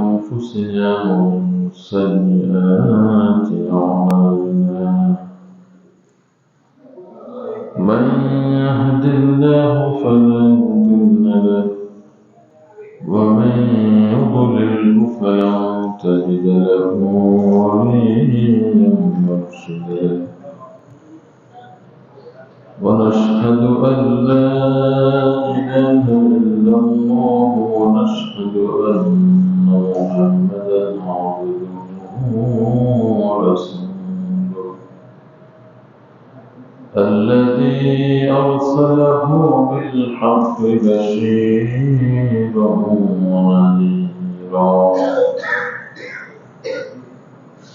أنفسنا ومن سيئات أعمالنا. من يهد الله فلا مضل له ومن يضلل فلن تجد له وليا مرشدا. ونشهد أن لا إله إلا الله ونشهد أن عبده ورسوله الذي أرسله بالحق بشيرا ونذيرا.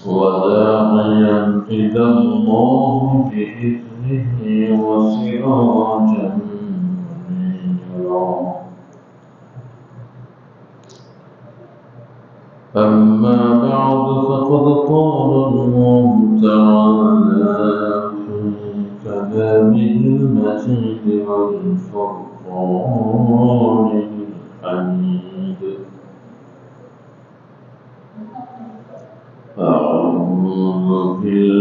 وداعيا إلى الله بإذنه وسراجا أما بعد فقد قال الله تعالى في كلامه المجيد والفرقان الحميد. أعوذ بالله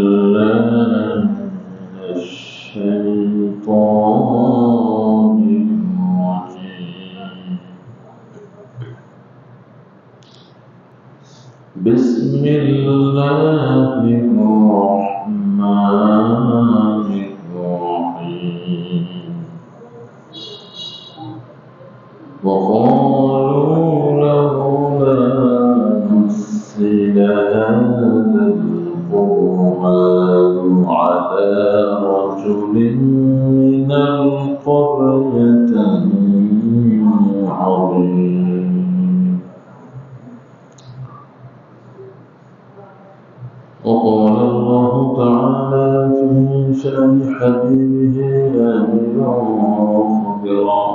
وقال الله تعالى في شأن حبيبه آمرا وخبرا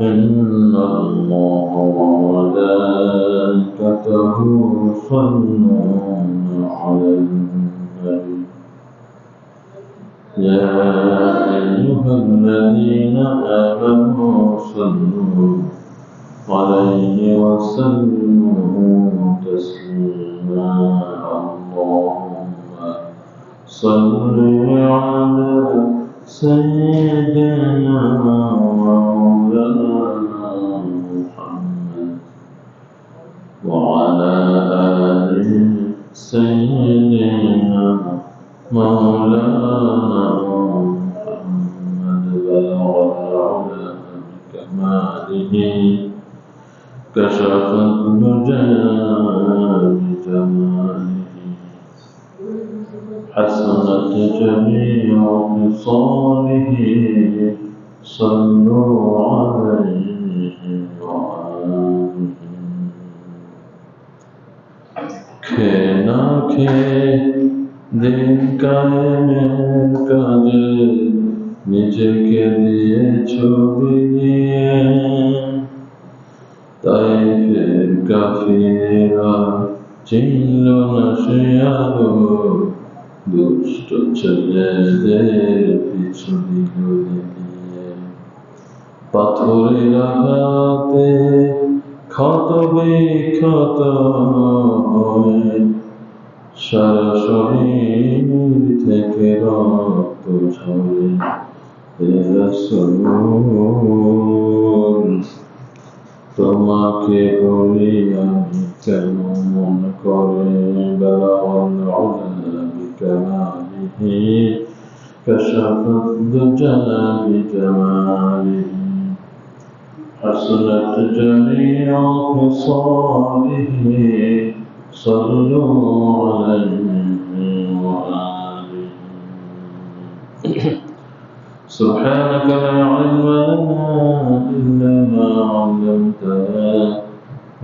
إن الله وملائكته يصلون على النبي. يا أيها الذين آمنوا صلوا عليه وسلموا تسليما صل على سيدنا مولانا محمد وعلى آل سيدنا مولانا محمد بلغ العلا بكماله كشف الدجى حسنت جميع خصاله صلوا عليه وآله কে না কে দিন কায়েমের কাজে নিজেকে দিয়ে ছবি দিয়ে তাই ফের কাফিরা চিনল না সে আলো দুষ্ট ছেলেদের পিছু দিল দিয়ে পাথরের আঘাতে ক্ষত বিক্ষত সারা শরীর থেকে রক্ত ঝরে তোমাকে বলি আমি কেন মন করে বেলাওয়াল উলা كماله. كشف الدجى بجماله حسنت جميع خصاله. صلوا عليه وآله. سبحانك لا علم لنا إلا ما علمتنا.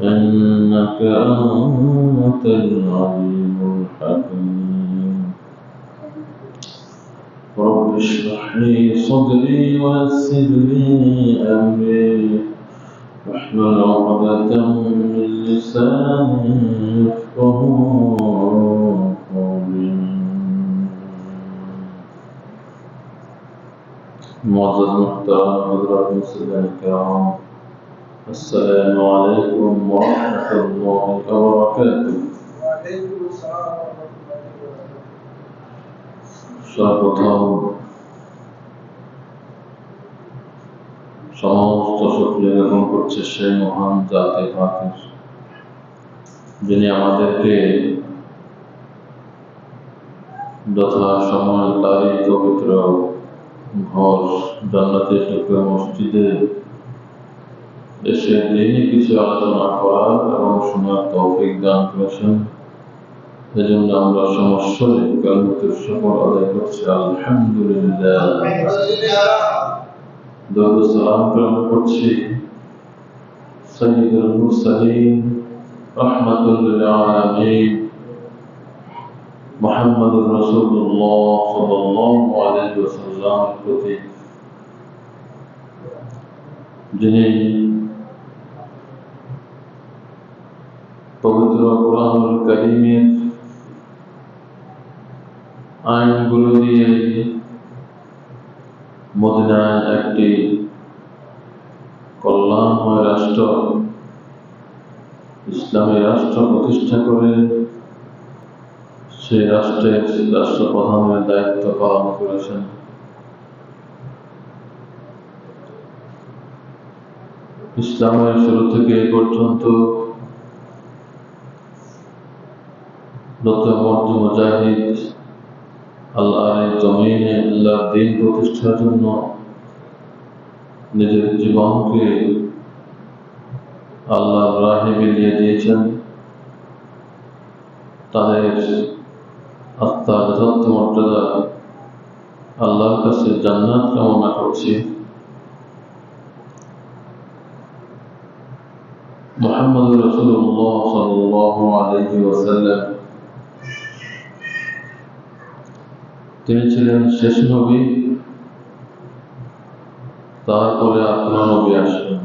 إنك أنت العليم الحكيم. رب اشرح لي صدري ويسر لي أمري. واحلل عقدة من لساني يفقه قولي. معزز محترم حضرات المسلمين الكرام السلام عليكم ورحمة الله وبركاته. وعليكم السلام ورحمة الله وبركاته. সমস্ত শুক্রিয়া জ্ঞাপন করছে সেই মহান জাতি পাকের যিনি আমাদেরকে যথা সময় তারই পবিত্র ঘর জান্নাতের টুকরো মসজিদে এসে দিনই কিছু আলোচনা করার এবং শোনার তৌফিক দান করেছেন, এজন্য আমরা সমস্যায় কালমতের সকল আদায় করছি। আলহামদুলিল্লাহ। দরুদ সালাম প্রেরণ করছি সৈয়দুল মুরসালিন রহমাতুল লিল আলামিন মুহাম্মদুর রাসূলুল্লাহ সাল্লাল্লাহু আলাইহি ওয়াসাল্লামের প্রতি যিনি পবিত্র কোরআনুল কারীমের আইনগুলো দিয়ে মদিনায় একটি কল্যাণময় রাষ্ট্র, ইসলামী রাষ্ট্র প্রতিষ্ঠা করে সেই রাষ্ট্রের রাষ্ট্রপ্রধানের দায়িত্ব পালন করেছেন। ইসলামের শুরু থেকে এ পর্যন্ত মর্দ মুজাহিদ আল্লাহর জমিনে আল্লাহর দিন প্রতিষ্ঠার জন্য নিজের জীবনকে আল্লাহর রাহে বিলিয়ে দিয়েছেন তাদের আত্মার যথার্থ মর্যাদা আল্লাহর কাছে জান্নাত কামনা করছি। মোহাম্মদ রসুল্লাহ সাল্লাল্লাহু আলাইহি ওয়াসাল্লাম তিনি ছিলেন শেষ নবী। তারপরে আপনার নবী আসবেন।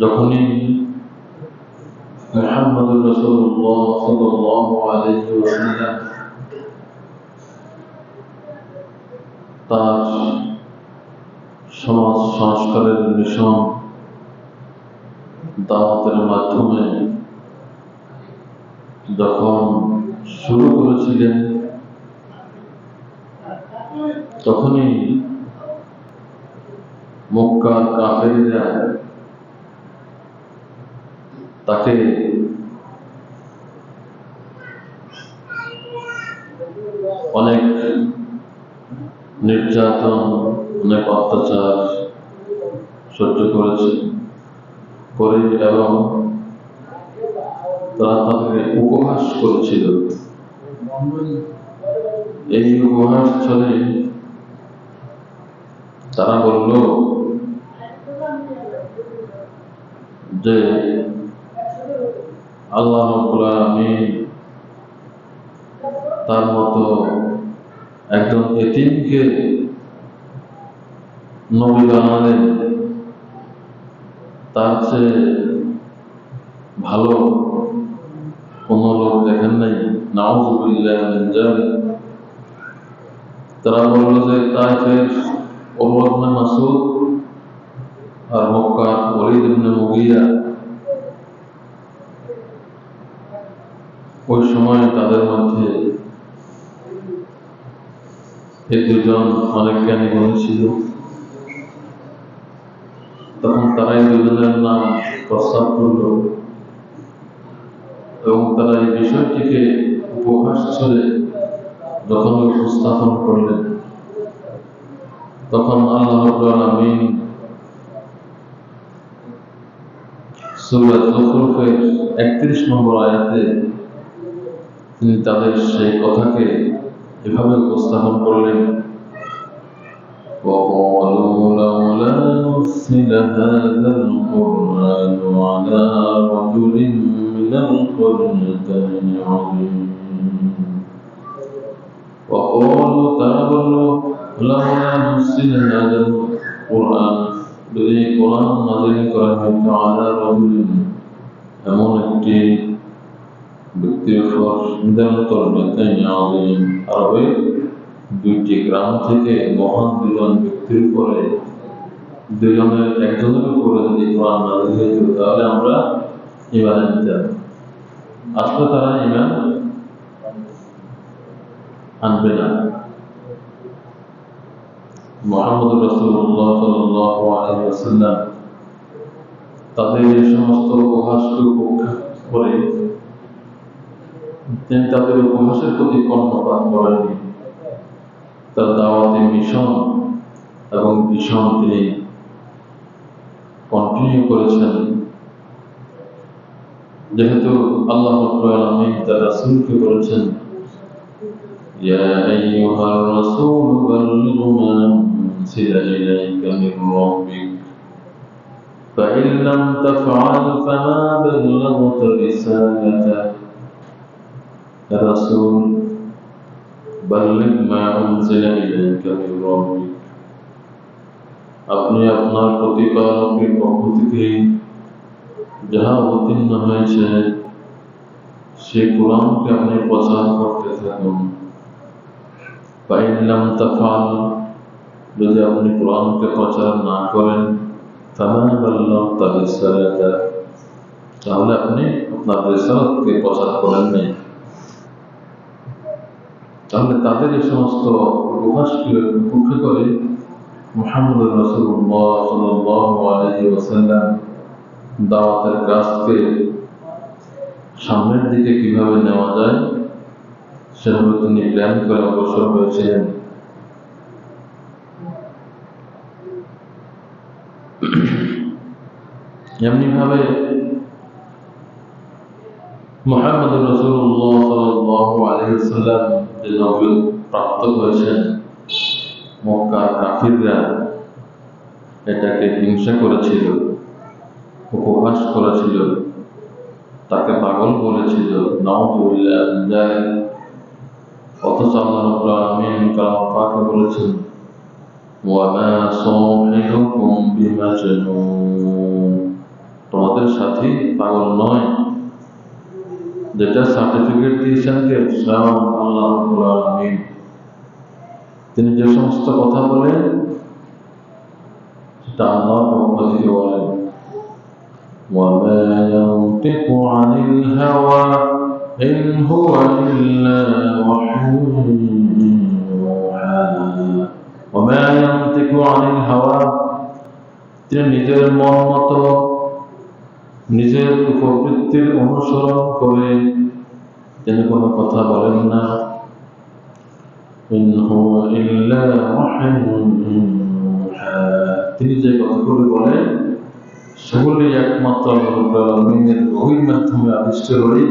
যখনই তার সমাজ সংস্কারের মিশন দাওয়াতের মাধ্যমে যখন শুরু করেছিলেন, তখনই মক্কার কাফেররা তাকে অনেক নির্যাতন, অনেক অত্যাচার সহ্য করেছে, করে এবং তারা তাদেরকে উপহাস করছিল। এই উপহাস চলে তারা বলল যে, আল্লাহ আলামিন তার মতো একজন এতিমকে নবী বানালেন। তার চেয়ে ভালো কোন লোক দেখেন নাই তারা বলল যে তাইফের ওমর ইবনে মাসউদ আর মক্কার ওলীদ মুগিয়া ওই সময় তাদের মধ্যে এই দুজন অনেক জ্ঞানী গুণী তখন তারা এই দুজনের নাম প্রস্তাব করল। এবং তারা এই বিষয়টিকে উপহাস ছড়ে যখন উপস্থাপন করলেন তখন আল্লাহ রাব্বুল আলামিন সূরা যুখরুফের 31 নম্বর আয়াতে তিনি তাদের সেই কথাকে এভাবে উপস্থাপন করলেন وقالوا لولا نزل هذا القرآن على رجل من القريتين عظيم وقالوا تعالوا لولا نزل هذا القرآن যদি কোরআন নাজিল করা হয়তো আলা রজুলিন এমন একটি ব্যক্তির উপর নিরন্তর বেতাই আযীম আরবে দুইটি গ্রাম থেকে মহান দুজন ব্যক্তির উপরে দুজনের একজনের উপরে যদি কোরআন নাজিল হইত তাহলে আমরা ইমান নিতাম আসলে তারা ইমান আনবে না। মোহাম্মদ রসুল্লাহ সাল্লাম তাদের এই সমস্ত উপহাসকে উপেক্ষা করে তিনি তাদের উপহাসের প্রতি কর্ণপাত করেননি। তার দাওয়াতে মিশন এবং ভীষণ তিনি কন্টিনিউ করেছেন। যেহেতু আল্লাহ রাব্বুল আলামিন তার রাসূলকে বলেছেন ইয়া আইয়ুহার রাসূল বাল্লিগ মা উনজিলা ইলাইকা মির রাব্বিক فإن لم تفعل فما بلغت رسالته يا رسول بلغ ما أنزل إليك من ربك আপনি আপনার প্রতিপালকের পক্ষ থেকে যাহা অবতীর্ণ হয়েছে সে কোরআনকে আপনি প্রচার করতে থাকুন। পাইলাম তাফাল, যদি আপনি কোরআনকে প্রচার না করেন তাহলে বললাম তার রিসালাতা তাহলে আপনি আপনার রিসালাতকে প্রচার করেন নাই। তাহলে তাদের এই সমস্ত উপহাসকে উপেক্ষা করে মোহাম্মদ রসুল্লাহ সাল্লাহ আলহি ওসাল্লাম দাওয়াতের কাজকে সামনের দিকে কীভাবে নেওয়া যায়, সেভাবে তিনি প্ল্যান করে অগ্রসর হয়েছিলেন। এমনিভাবে মোহাম্মদ রসুল্লাহ সাল্লাহ আলহি যে নবী প্রাপ্ত হয়েছেন মক্কার কাফিররা এটাকে হিংসা করেছিল। উপহাস করেছিল, তাকে পাগল বলেছিল। নাউজুবিল্লাহ অথচ আল্লাহ আলামিন কালাম পাকে বলেছেন, ওয়ামা সাহিবুকুম বিমাজনুন। তোমাদের সাথী পাগল নয়। যেটা সার্টিফিকেট দিয়েছেন কে স্বয়ং তিনি যে সমস্ত কথা বলেন, সেটা আল্লাহ পক্ষ থেকে বলেন। وما ينطق عن الهوى إن هو إلا وحي يوحى وما ينطق عن الهوى তিনি নিজের মন মতো নিজের উপবৃত্তির অনুসরণ করে তিনি কোনো কথা বলেন না ইন হুয়া ইল্লা ওয়াহয়ুন ইউহা। তিনি যে কথাগুলি বলেন সেগুলি একমাত্র আল্লাহ রাব্বুল মাধ্যমে আবিষ্ট হলেই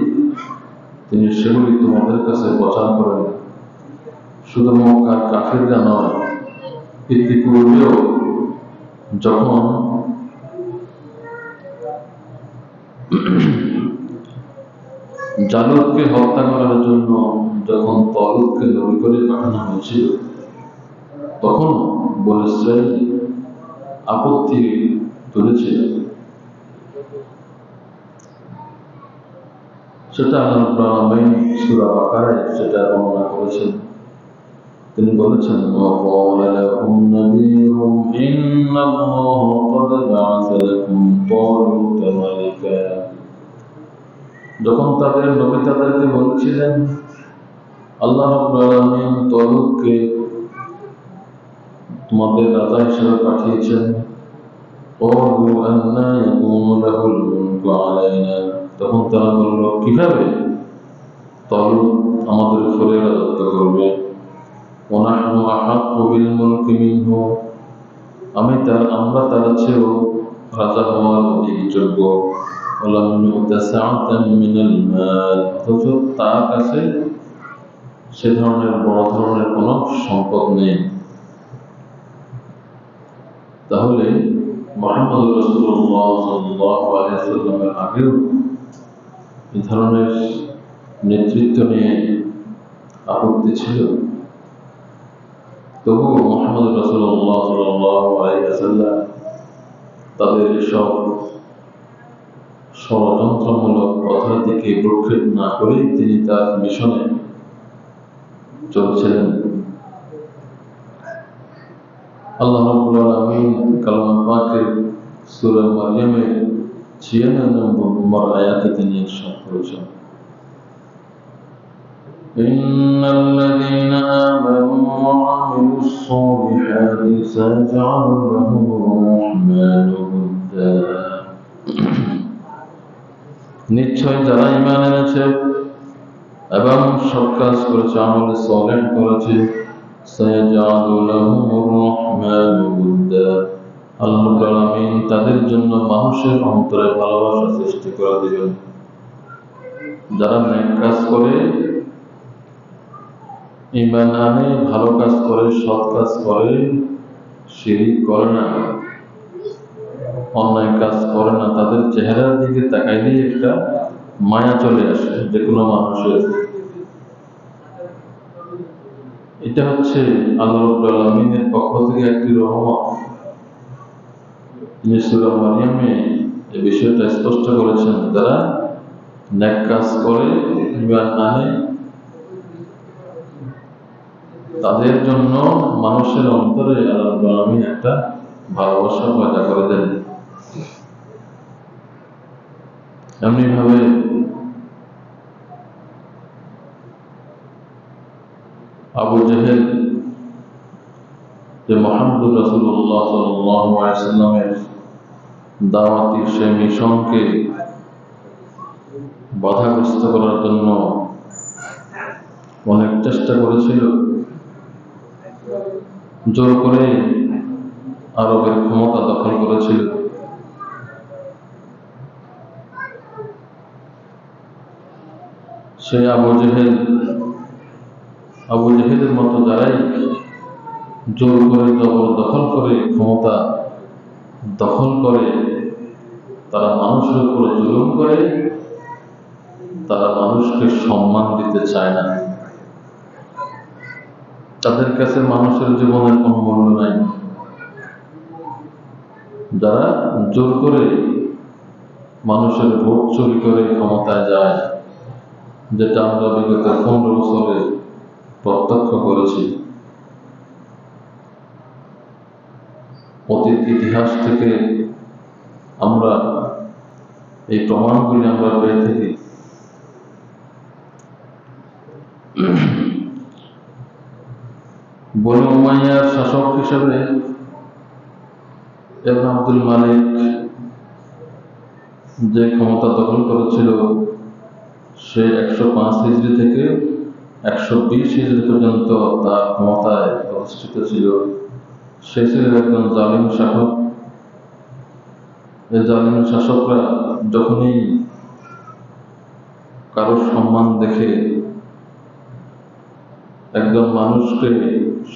তিনি সেগুলি তোমাদের কাছে প্রচার করেন। শুধু মক্কার কাফিররা নয়, ইতিপূর্বেও যখন জালুককে হত্যা করার জন্য যখন তলুদকে নবী করে পাঠানো হয়েছিল তখন বলেছে আপত্তি তুলেছিল। সেটা আল্লাহ সুরা বাকারায় সেটা বর্ণনা করেছেন তিনি বলেছেন وقال لهم نبيهم إن الله قد بعث لكم طالوت ملكا যখন তাদের নবী তাদেরকে বলছিলেন আল্লাহ রাব্বুল আলামিন তলুককে তোমাদের রাজা হিসেবে পাঠিয়েছেন قالوا أنا يكون له الملك علينا তখন তারা বলল কীভাবে তখন আমাদের ফলে দত্ত করবে? আমি তার, আমরা তার চেয়েও রাজা হওয়ার অধিক যোগ্য। অথচ তার কাছে সে ধরনের, বড় ধরনের কোন সম্পদ নেই। তাহলে মোহাম্মদ রসুল্লাহ আগেও এ ধরনের নেতৃত্ব নিয়ে আপত্তি ছিল? তবুও মোহাম্মদ রসুল্লাহ তাদের সব ষড়যন্ত্রমূলক কথার দিকে প্রক্ষেপ না করেই তিনি তার মিশনে চলছিলেন। আল্লাহ রাব্বুল আলামিন কালাম পাকে সূরা মারইয়ামে 96 নম্বর আয়াতে তিনি ইরশাদ করেছেন إن الذين آمنوا وعملوا الصالحات سيجعل لهم الرحمن ودا নিশ্চয় যারা ইমান এনেছে এবং সৎ কাজ করেছে আমলে সলেহ করেছে সায়াজআলু লাহুমুর রহমানু উদ্দা আল্লাহ তাদের জন্য মানুষের অন্তরে ভালোবাসা সৃষ্টি করে দিবেন। যারা নেক কাজ করে ইমান আনে, ভালো কাজ করে, সৎ কাজ করে, শিরিক করে না। অন্যায় কাজ করে না। তাদের চেহারার দিকে তাকাইলেই একটা মায়া চলে আসে যে কোনো মানুষের। এটা হচ্ছে আল্লাহ আলামিনের পক্ষ থেকে একটি রহমত। তিনি সূরা মারইয়ামে এই বিষয়টা স্পষ্ট করেছেন কাজ করে তাদের জন্য মানুষের অন্তরে আল্লাহ একটা ভালোবাসা পয়দা করে দেন। এমনি ভাবে আবু জেহেল যে মোহাম্মদ রসুল্লাহ সাল্লামের দাওয়াতির সে মিশনকে বাধাগ্রস্ত করার জন্য অনেক চেষ্টা করেছিল। জোর করে আরবের ক্ষমতা দখল করেছিল। সে আবু জেহেল, আবু জেহেলের মতো যারাই জোর করে জবর দখল করে ক্ষমতা দখল করে তারা মানুষের উপরে জুলুম করে, তারা মানুষকে সম্মান দিতে চায় না। তাদের কাছে মানুষের জীবনের কোনো মূল্য নাই। যারা জোর করে মানুষের ভোট চুরি করে ক্ষমতায় যায়, যেটা আমরা বিগত পনেরো বছরে প্রত্যক্ষ করেছি। অতীত ইতিহাস থেকে আমরা এই প্রমাণ প্রমাণগুলি আমরা পেয়ে থাকি শাসক হিসেবে ইবনে আব্দুল মালিক যে ক্ষমতা দখল করেছিল, সে একশো পাঁচ হিজড়ি থেকে একশো বিশ হিজড়ি পর্যন্ত তার ক্ষমতায় অবস্থিত ছিল। সে ছিল একজন জালিম শাসক। এই জালিম শাসকরা যখনই কারও সম্মান দেখে একজন মানুষকে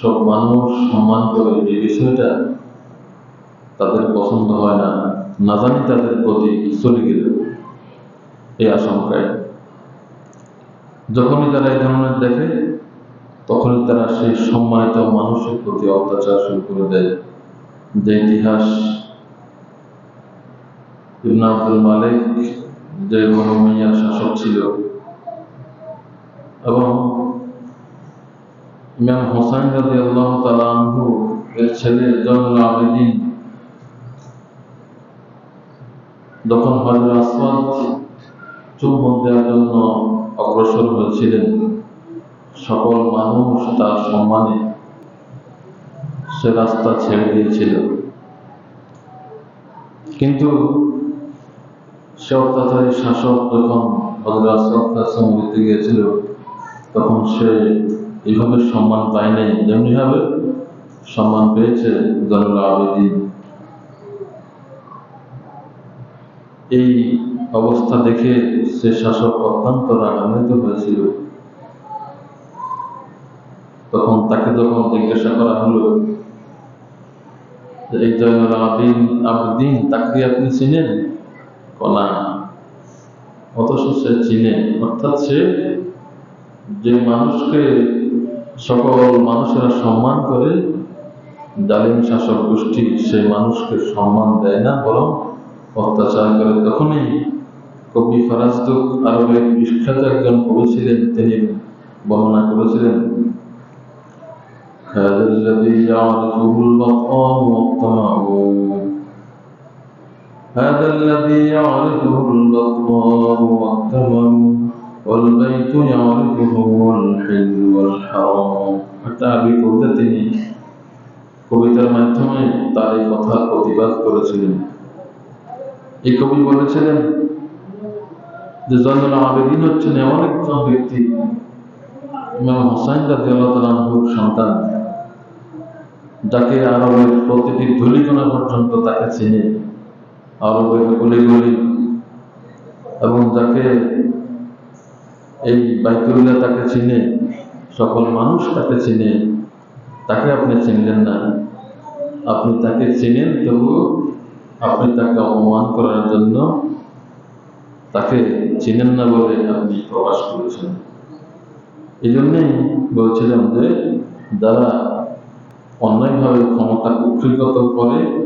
সব মানুষ সম্মান করে এই বিষয়টা তাদের পছন্দ হয় না না জানি তাদের প্রতি চলে গেল এই আশঙ্কায়। যখনই তারা এই ধরনের দেখে, তখনই তারা সেই সম্মানিত মানুষের প্রতি অত্যাচার শুরু করে দেয়। যে ইতিহাস ইবনে আব্দুল মালিক যে মনোমিয়ার শাসক ছিল এবং ইমাম হোসেন রাজি আল্লাহ তালাহু এর ছেলে জয়নুল আবেদিন যখন হজর আসওয়াদ চুম্বন দেওয়ার জন্য অগ্রসর হয়েছিলেন, সকল মানুষ তার সম্মানে সে রাস্তা ছেড়ে দিয়েছিল। কিন্তু সে অত্যাচারী শাসক যখন হজর আসওয়াদ তার সঙ্গে দিতে গিয়েছিল, তখন সে এইভাবে সম্মান পায়নি। যেমনি ভাবে সম্মান পেয়েছে আবেদিন এই অবস্থা দেখে সে শাসক অত্যন্ত রাগান্বিত হয়েছিল। তখন তাকে যখন জিজ্ঞাসা করা হলো, এই জয়নুল আবিন আবদিন, তাকে আপনি চিনেন? কনা অথচ সে চিনে অর্থাৎ সে যে মানুষকে সকল মানুষেরা সম্মান করে জালিম শাসক গোষ্ঠী সেই মানুষকে সম্মান দেয় না বরং অত্যাচার করে তখনই কবি ফরাজদুক আরবের বিখ্যাত একজন কবি ছিলেন তিনি বর্ণনা করেছিলেন هذا الذي يعرفه البطال والطمع هذا الذي يعرفه البطال والطمع والبيت يعرفه الحل والحرام একটা আরবি কবিতা তিনি কবিতার মাধ্যমে তার এই কথা প্রতিবাদ করেছিলেন এই কবি বলেছিলেন যে জয়নুল আবেদিন হচ্ছেন এমন একজন ব্যক্তি ইমাম হোসাইন রাজি আল্লাহ সন্তান যাকে আরবের প্রতিটি ধুলিকণা পর্যন্ত তাকে চিনে আরবের গলি গলি এবং যাকে এই বাইতুল্লাহ তাকে চিনে, সকল মানুষ তাকে চিনে, তাকে আপনি চিনলেন না। আপনি তাকে চিনেন, তবু আপনি তাকে অপমান করার জন্য তাকে চিনেন না বলে আপনি প্রকাশ করেছেন। এই জন্যেই বলছিলাম যে, যারা অন্যায়ভাবে ক্ষমতা কুক্ষিগত করে